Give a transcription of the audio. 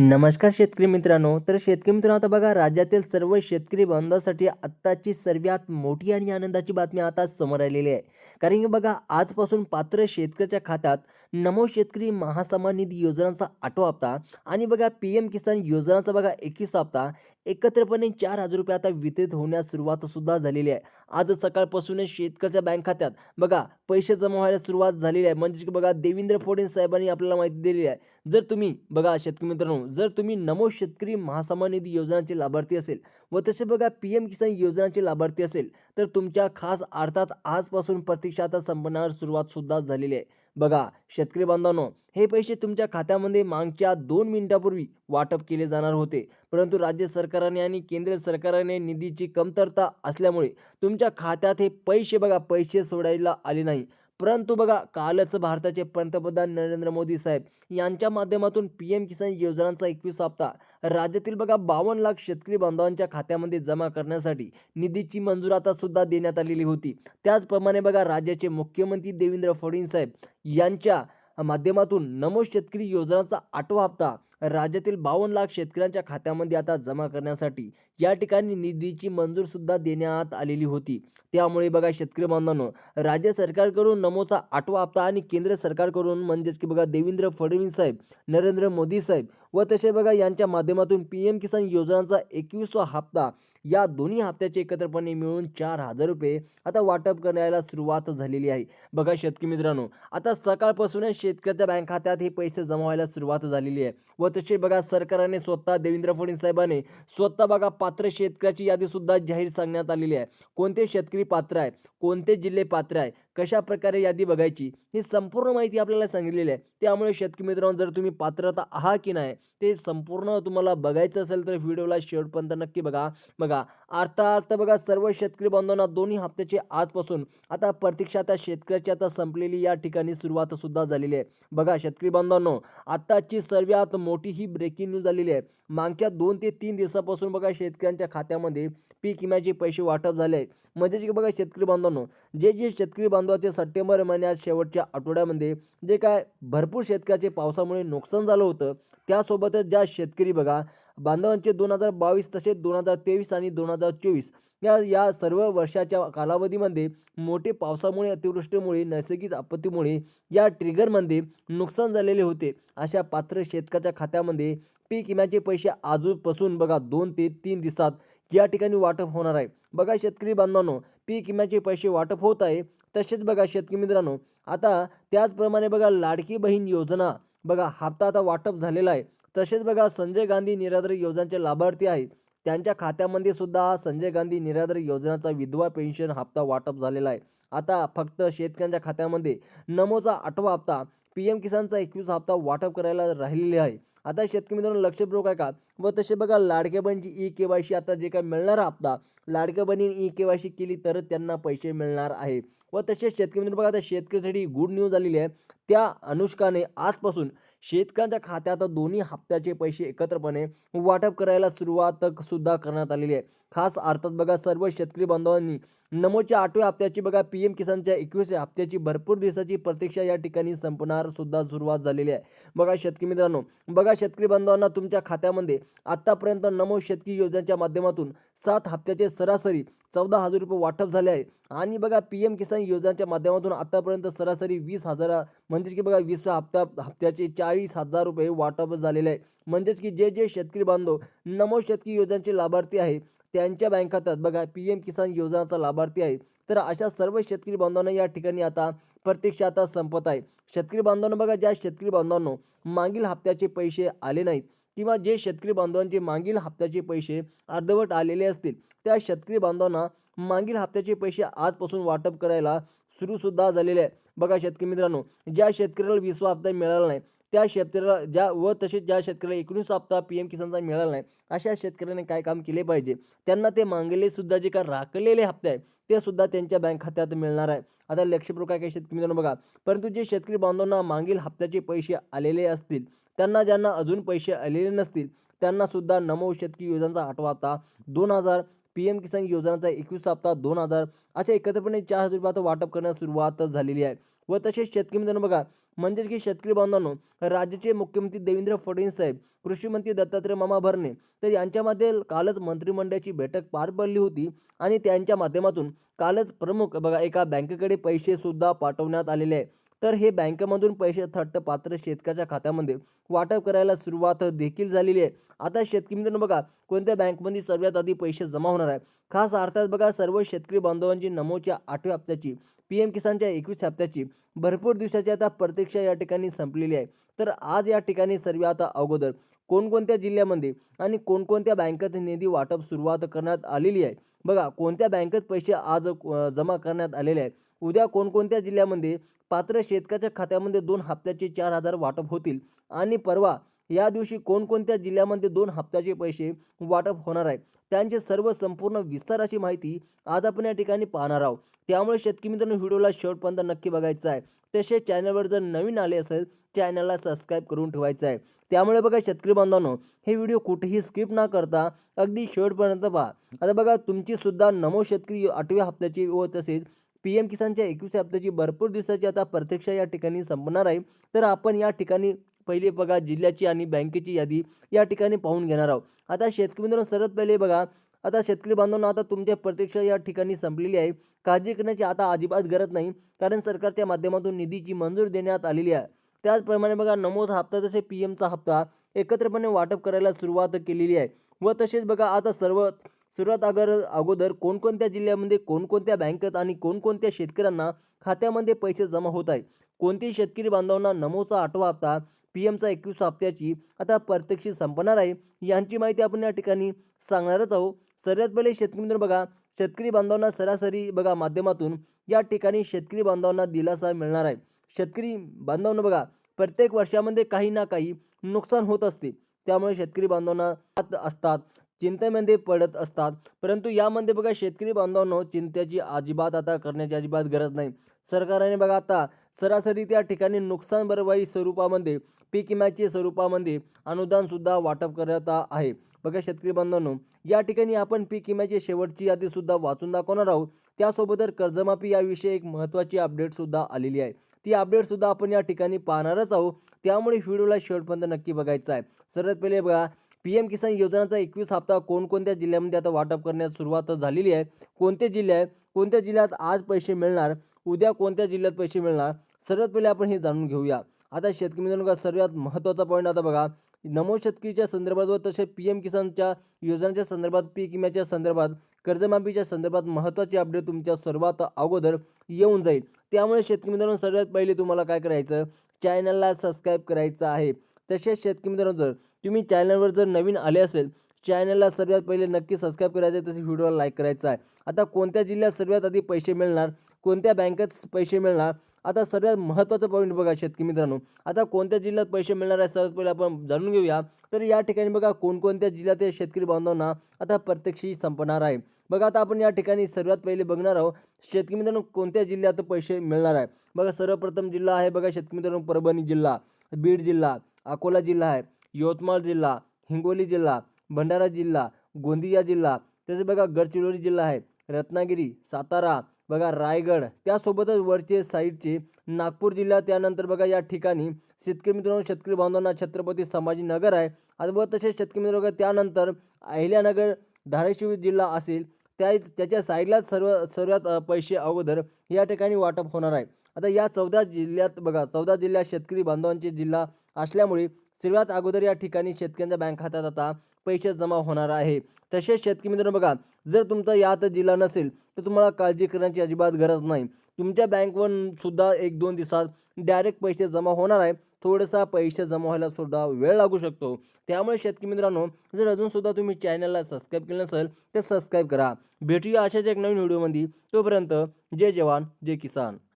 नमस्कार शेतकरी मित्रांनो. तर शेतकरी मित्रांनो आता बघा राज्यातील सर्व शेतकरी बांधवांसाठी आत्ताची सर्वात मोठी आणि आनंदाची बातमी आता समोर आलेली आहे. कारण की बघा आजपासून पात्र शेतकऱ्याच्या खात्यात नमो शेतकरी महासमान निधी योजनांचा आठवा हप्ता आणि बघा पी एम किसान योजनांचा बघा एकवीस हप्ता एकत्रपणे चार हजार रुपये आता वितरित होण्यास सुरुवात सुद्धा झालेली आहे. आज सकाळपासूनच शेतकऱ्याच्या बँक खात्यात बघा पैसे जमा व्हायला सुरुवात झालेली आहे. म्हणजे की बघा देवेंद्र फडणवीस साहेबांनी आपल्याला माहिती दिलेली आहे. जर तुम्ही बघा शेतकरी मित्रांनो जर तुम्ही नमो शेतकरी महासन्मान निधी योजनाचे लाभार्थी असेल व तसे बघा पी एम किसान योजनाचे लाभार्थी असेल तर तुमच्या खास अर्थात आजपासून प्रतीक्षाचा संपण्यावर संपणार सुरुवात सुद्धा झालेली आहे. बघा शेतकरी बांधवांनो हे पैसे तुमच्या खात्यामध्ये मागच्या दोन मिनिटापूर्वी वाटप केले जाणार होते. परंतु राज्य सरकारने आणि केंद्र सरकारने निधीची कमतरता असल्यामुळे तुमच्या खात्यात हे पैसे बघा पैसे सोडायला आले नाही. परंतु बघा कालच भारताचे पंतप्रधान नरेंद्र मोदी साहेब यांच्या माध्यमातून पी एम किसान योजनांचा एकवीस हप्ता राज्यातील बघा बावन्न लाख शेतकरी बांधवांच्या खात्यामध्ये जमा करण्यासाठी निधीची मंजूर आता सुद्धा देण्यात आलेली होती. त्याचप्रमाणे बघा राज्याचे मुख्यमंत्री देवेंद्र फडणवीस साहेब यांच्या माध्यमातून नमो शेतकरी योजनाचा आठवा हप्ता राज्यातील बावन्न लाख शेतकऱ्यांच्या खात्यामध्ये आता जमा करण्यासाठी या ठिकाणी निधीची मंजूर सुद्धा देण्यात आलेली होती. त्यामुळे बघा शेतकरी बांधवांनो राज्य सरकारकडून नमोचा आठवा हप्ता आणि केंद्र सरकारकडून म्हणजेच की बघा देवेंद्र फडणवीस साहेब नरेंद्र मोदी साहेब व तसे बघा यांच्या माध्यमातून पी एम किसान योजनांचा एकवीसवा हप्ता या दोन्ही हप्त्याचे एकत्रपणे मिळून चार हजार रुपये आता वाटप करायला सुरुवात झालेली आहे. बघा शेतकरी मित्रांनो आता सकाळपासूनच शेतकऱ्याच्या बँक खात्यात हे पैसे जमा व्हायला सुरुवात झालेली आहे. व तसे बघा सरकारने स्वतः देवेंद्र फडणवीस साहेबांनी स्वतः बघा पात्र शेतकऱ्याची यादी सुद्धा जाहीर सांगण्यात आलेली आहे. कोणते शेतकरी पात्र आहे कोणते जिल्हे पात्र आहे कशा प्रकारे यादी बघायची ही संपूर्ण माहिती आपल्याला सांगितलेली आहे. त्यामुळे शेतकरी मित्रांनो जर तुम्ही पात्रता आहात की नाही ते संपूर्ण तुम्हाला बघायचं असेल तर व्हिडिओला शेवटपर्यंत नक्की बघा. बघा अर्थार्थ बघा सर्व शेतकरी बांधवांना दोन्ही हप्त्याचे आजपासून आता प्रतीक्षा आता शेतकऱ्याची आता संपलेली या ठिकाणी सुरुवात सुद्धा झालेली आहे. बघा शेतकरी बांधवांनो आताची सर्वात मोठी ही ब्रेकिंग न्यूज झालेली आहे. मागच्या दोन ते तीन दिवसापासून बघा शेतकऱ्यांच्या खात्यामध्ये पीक विम्याचे पैसे वाटप झाले आहेत. म्हणजे की बघा शेतकरी बांधवांनो जे जे शेतकरी बांधव बांधवाचे सप्टेंबर महिन्यात शेवटच्या आठवड्यामध्ये जे काय भरपूर शेतकऱ्याचे पावसामुळे नुकसान झालं होतं त्यासोबतच ज्या शेतकरी बघा बांधवांचे दोन हजार बावीस तसेच दोन हजार तेवीस आणि दोन हजार चोवीस या या सर्व वर्षाच्या कालावधीमध्ये मोठे पावसामुळे अतिवृष्टीमुळे नैसर्गिक आपत्तीमुळे या ट्रिगरमध्ये नुकसान झालेले होते. अशा पात्र शेतकऱ्याच्या खात्यामध्ये पीक विम्याचे पैसे आजूपासून बघा दोन ते तीन दिवसात या ठिकाणी वाटप होणार आहे. बघा शेतकरी बांधवांनो पीक विम्याचे पैसे वाटप होत आहे तसेच बघा शेतकरी मित्रांनो आता त्याचप्रमाणे बघा लाडकी बहीण योजना बघा हप्ता आता वाटप झालेला आहे तसेच बघा संजय गांधी निराधार योजनेचे लाभार्थी आहेत त्यांच्या खात्यामध्ये सुद्धा संजय गांधी निराधार योजनाचा विधवा पेन्शन हप्ता वाटप झालेला आहे. आता फक्त शेतकऱ्यांच्या खात्यामध्ये नमोचा आठवा हप्ता पी एम किसानचा एकवीस हप्ता वाटप करायला राहिलेले आहे. आता शेतकरी मित्रांनो लक्षपूर्वक आहे का व तसे बघा लाडक्या बहिणीची ई के वाय सी आता जे काय मिळणार हप्ता लाडक्या बहिणीने ई के वाय सी केली तरच त्यांना पैसे मिळणार आहे. व तसेच शेतकरी मित्र बघा आता शेतकऱ्यासाठी गुड न्यूज आलेली आहे. त्या अनुष्काने आजपासून शेतकऱ्यांच्या खात्यात दोन्ही हप्त्याचे पैसे एकत्रपणे वाटप करायला सुरुवात सुद्धा करण्यात आलेली आहे. खास अर्थात बघा सर्व शेतकरी बांधवांनी नमोच्या आठव्या हप्त्याची बघा पी एम किसानच्या एकवीसव्या हप्त्याची भरपूर दिवसाची प्रतीक्षा या ठिकाणी संपणार सुद्धा सुरुवात झालेली आहे. बघा शेतकरी मित्रांनो बघा शेतकरी बांधवांना तुमच्या खात्यामध्ये आत्तापर्यंत नमो शेतकरी योजनेच्या माध्यमातून सात हप्त्याचे सरासरी चौदा हजार रुपये वाटप झाले आहे. आणि बघा पी एम किसान योजनेच्या माध्यमातून आतापर्यंत सरासरी वीस हजार म्हणजेच की बघा वीसव्या हप्ता हप्त्याचे चाळीस हजार रुपये वाटप झालेले आहे. म्हणजेच की जे जे शेतकरी बांधव नमो शेतकरी योजनेचे लाभार्थी आहे त्यांच्या बँक खात्यात बघा पी एम किसान योजनाचा लाभार्थी आहे. तर अशा सर्व शेतकरी बांधवांना या ठिकाणी आता प्रत्यक्ष आता संपत आहे. शेतकरी बांधवांना बघा ज्या शेतकरी बांधवांनो मागील हप्त्याचे पैसे आले नाहीत किंवा जे शेतकरी बांधवांचे मागील हप्त्याचे पैसे अर्धवट आलेले असतील त्या शेतकरी बांधवांना मागील हप्त्याचे पैसे आजपासून वाटप करायला सुरूसुद्धा झालेले आहे बघा शेतकरी मित्रांनो ज्या शेतकऱ्याला वीसवा हप्ता मिळाला नाही त्या शेतकऱ्याला ज्या व तसेच ज्या शेतकऱ्याला एकोणीस हप्ता पी एम किसानचा मिळाला नाही अशा शेतकऱ्याने काय काम केले पाहिजे? त्यांना ते मागलेले सुद्धा जे काय राखलेले हप्ते आहे ते सुद्धा त्यांच्या बँक खात्यात मिळणार आहे. आता लक्षपूर्वक काय काय शेतकरी मित्रांनो बघा परंतु जे शेतकरी बांधवांना मागील हप्त्याचे पैसे आलेले असतील त्यांना ज्यांना अजून पैसे आलेले नसतील त्यांना सुद्धा नमो शेतकी योजनाचा आठवा हप्ता दोन हजार पी एम किसान योजनाचा एकवीस हप्ता दोन हजार अशा एकत्रपणे चार हजार रुपयात वाटप करण्यास सुरुवात झालेली आहे. व तसेच शेतकरी मित्रांनो बघा म्हणजेच की शेतकरी बांधवांनो राज्याचे मुख्यमंत्री देवेंद्र फडणवीस साहेब कृषी मंत्री दत्तात्रय मामा भरणे तर यांच्यामध्ये कालच मंत्रिमंडळाची बैठक पार पडली होती आणि त्यांच्या माध्यमातून कालच प्रमुख बघा एका बँकेकडे पैसेसुद्धा पाठवण्यात आलेले आहे. तर हे बँकेमधून पैसे थट्ट पात्र शेतकऱ्याच्या खात्यामध्ये वाटप करायला सुरुवात देखील झालेली आहे. आता शेतकरी मित्रांनो बघा कोणत्या बँकमध्ये सर्वात आधी पैसे जमा होणार आहे? खास अर्थात बघा सर्व शेतकरी बांधवांची नमोच्या आठव्या हप्त्याची पी एम किसानच्या एकवीस हप्त्याची भरपूर दिवसाची आता प्रतीक्षा या ठिकाणी संपलेली आहे. तर आज या ठिकाणी सर्व आता अगोदर कोणकोणत्या जिल्ह्यामध्ये आणि कोणकोणत्या बँकेत निधी वाटप सुरुवात करण्यात आलेली आहे? बघा कोणत्या बँकेत पैसे आज जमा करण्यात आलेले आहेत? उद्या कोणकोणत्या जिल्ह्यामध्ये पात्र शेतकऱ्याच्या खात्यामध्ये दोन हप्त्याचे चार हजार वाटप होतील? आणि परवा या दिवशी कोणकोणत्या जिल्ह्यामध्ये दोन हप्त्याचे पैसे वाटप होणार आहे? त्यांचे सर्व संपूर्ण विस्तार अशी माहिती आज आपण या ठिकाणी पाहणार आहोत. त्यामुळे शेतकरी मित्रांनो व्हिडिओला शेवटपर्यंत नक्की बघायचा आहे. तसेच चॅनलवर जर नवीन आले असेल चॅनलला सबस्क्राईब करून ठेवायचं आहे. त्यामुळे बघा शेतकरी बांधवांनो हे व्हिडिओ कुठेही स्किप न करता अगदी शेवटपर्यंत पहा. आता बघा तुमची सुद्धा नमो शेतकरी आठव्या हप्त्याची व तसेच पी एम किसानच्या एकवीस हप्त्याची भरपूर दिवसाची आता प्रतीक्षा या ठिकाणी संपणार आहे. तर आपण या ठिकाणी पहिले बघा जिल्ह्याची आणि बँकेची यादी या ठिकाणी पाहून घेणार आहोत. आता शेतकरी मित्रांनो सर्वात पहिले बघा आता शेतकरी बांधवांना आता तुमच्या प्रतीक्षा या ठिकाणी संपलेली आहे. काळजी करण्याची आता अजिबात गरज नाही कारण सरकारच्या माध्यमातून निधीची मंजूर देण्यात आलेली आहे. त्याचप्रमाणे बघा नमोद हप्ता तसे पी एमचा हप्ता एकत्रपणे वाटप करायला सुरुवात केलेली आहे. व तसेच बघा आता सर्व सर्वात अगर अगोदर कोणकोणत्या जिल्ह्यामध्ये कोणकोणत्या बँकेत आणि कोणकोणत्या शेतकऱ्यांना खात्यामध्ये पैसे जमा होत आहे कोणती शेतकरी बांधवांना नमोचा आठवा हप्ता पी एमचा एकवीस हप्त्याची आता प्रत्यक्षी संपणार आहे. यांची माहिती आपण या ठिकाणी सांगणारच आहोत. सर्वात पहिले शेतकरी मित्र बघा शेतकरी बांधवांना सरासरी बघा माध्यमातून या ठिकाणी शेतकरी बांधवांना दिलासा मिळणार आहे. शेतकरी बांधवांना बघा प्रत्येक वर्षामध्ये काही ना काही नुकसान होत असते. त्यामुळे शेतकरी बांधवांना हात असतात. चिंतेमध्ये पडत असतात. परंतु यामध्ये बघा शेतकरी बांधवांनो चिंतेची अजिबात आता करण्याची अजिबात गरज नाही. सरकारने बघा आता सरासरी त्या ठिकाणी नुकसान भरपाई स्वरूपामध्ये पीक विम्याच्या स्वरूपामध्ये अनुदानसुद्धा वाटप करत आहे. बघा शेतकरी बांधवांनो या ठिकाणी आपण पीक विम्याची शेवटची यादीसुद्धा वाचून दाखवणार आहोत. त्यासोबतच कर्जमाफी याविषयी एक महत्त्वाची अपडेटसुद्धा आलेली आहे. ती अपडेटसुद्धा आपण या ठिकाणी पाहणारच आहोत. त्यामुळे व्हिडिओला शेवटपर्यंत नक्की बघायचं आहे. सर्वात पहिले बघा पी एम किसान योजनाचा एकवीस हप्ता कोणकोणत्या जिल्ह्यामध्ये आता वाटप करण्यास सुरुवात झालेली आहे? कोणते जिल्हे आहे कोणत्या जिल्ह्यात आज पैसे मिळणार? उद्या कोणत्या जिल्ह्यात पैसे मिळणार? सर्वात पहिले आपण हे जाणून घेऊया. आता शेतकरी मित्रांनो का सर्वात महत्त्वाचा पॉईंट आता बघा. नमो शेतकरीच्या संदर्भात व तसेच पी एम किसानच्या योजनांच्या संदर्भात पीक विम्याच्या संदर्भात कर्जमाफीच्या संदर्भात महत्त्वाची अपडेट तुमच्या सर्वात अगोदर येऊन जाईल. त्यामुळे शेतकरी मित्रांनो सर्वात पहिले तुम्हाला काय करायचं? चॅनलला सबस्क्राईब करायचं आहे. तसेच शेतकरी मित्रांनो जर तुम्ही चॅनलवर जर नवीन आले असेल चॅनलला सर्वात पहिले नक्की सबस्क्राईब करायचं आहे तसेच व्हिडिओला लाईक करायचा आहे. आता कोणत्या जिल्ह्यात सर्वात आधी पैसे मिळणार कोणत्या बँकेत पैसे मिळणार? आता सर्वात महत्त्वाचं पॉईंट बघा शेतकरी मित्रांनो. आता कोणत्या जिल्ह्यात पैसे मिळणार आहे सर्वात पहिले आपण जाणून घेऊया. तर या ठिकाणी बघा कोणकोणत्या जिल्ह्यात हे शेतकरी बांधवांना आता प्रत्यक्षी संपणार आहे. बघा आता आपण या ठिकाणी सर्वात पहिले बघणार आहोत शेतकरी मित्रांनो कोणत्या जिल्ह्यात पैसे मिळणार आहे? बघा सर्वप्रथम जिल्हा आहे बघा शेतकरी मित्रांनो परभणी जिल्हा बीड जिल्हा अकोला जिल्हा आहे. यवतमाळ जिल्हा हिंगोली जिल्हा भंडारा जिल्हा गोंदिया जिल्हा. तसेच बघा गडचिरोली जिल्हा आहे रत्नागिरी सातारा बघा रायगड. त्यासोबतच वरचे साईडचे नागपूर जिल्हा त्यानंतर बघा या ठिकाणी शेतकरी मित्रांनो शेतकरी बांधवांना छत्रपती संभाजीनगर आहे. आणि व तसेच शेतकरी मित्र बघा त्यानंतर अहिल्यानगर धाराशिव जिल्हा असेल त्या त्याच्या साईडलाच सर्व सर्वात पैसे अगोदर या ठिकाणी वाटप होणार आहे. आता या चौदा जिल्ह्यात बघा चौदा जिल्ह्यात शेतकरी बांधवांचे जिल्हा असल्यामुळे सर्वात अगोदर या ठिकाणी शेतकऱ्यांच्या बँक खात्यात आता पैसे जमा होणार आहे. तसेच शेतकरी मित्रांनो बघा जर तुमचा यात जिल्हा नसेल तर तुम्हाला काळजी करण्याची अजिबात गरज नाही. तुमच्या बँकवर सुद्धा एक दोन दिवसात डायरेक्ट पैसे जमा होणार आहे. थोडासा पैसे जमा व्हायला सुद्धा वेळ लागू शकतो. त्यामुळे शेतकरी मित्रांनो जर अजूनसुद्धा तुम्ही चॅनलला सबस्क्राईब केलं नसेल तर सबस्क्राईब करा. भेटूया अशाच एक नवीन व्हिडिओमध्ये. तोपर्यंत जय जवान जय किसान.